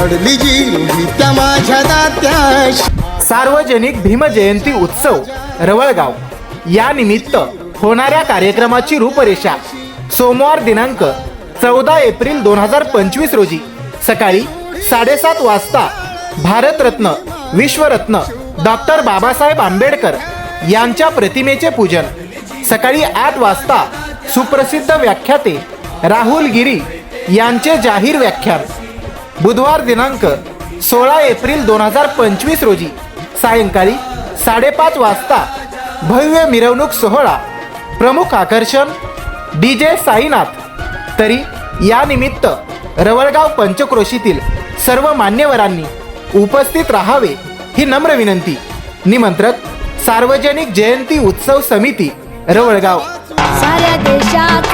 पडली जी त्या माझ्या दात्याशी. सार्वजनिक भीमजयंती उत्सव रवळगाव. या निमित्त होणाऱ्या कार्यक्रमाची रूपरेषा सोमवार दिनांक चौदा एप्रिल दोन हजार पंचवीस रोजी सकाळी साडेसात वाजता भारतरत्न विश्वरत्न डॉक्टर बाबासाहेब आंबेडकर यांच्या प्रतिमेचे पूजन. सकाळी आठ वाजता सुप्रसिद्ध व्याख्याते राहुल गिरी यांचे जाहीर व्याख्यान. बुधवार दिनांक सोळा एप्रिल दोन हजार पंचवीस रोजी सायंकाळी साडेपाच वाजता भव्य मिरवणूक सोहळा प्रमुख आकर्षण डी जे साईनाथ. तरी यानिमित्त रवळगाव पंचक्रोशीतील सर्व मान्यवरांनी उपस्थित राहावे ही नम्र विनंती. निमंत्रक सार्वजनिक जयंती उत्सव समिती रवळगाव. साऱ्या देशात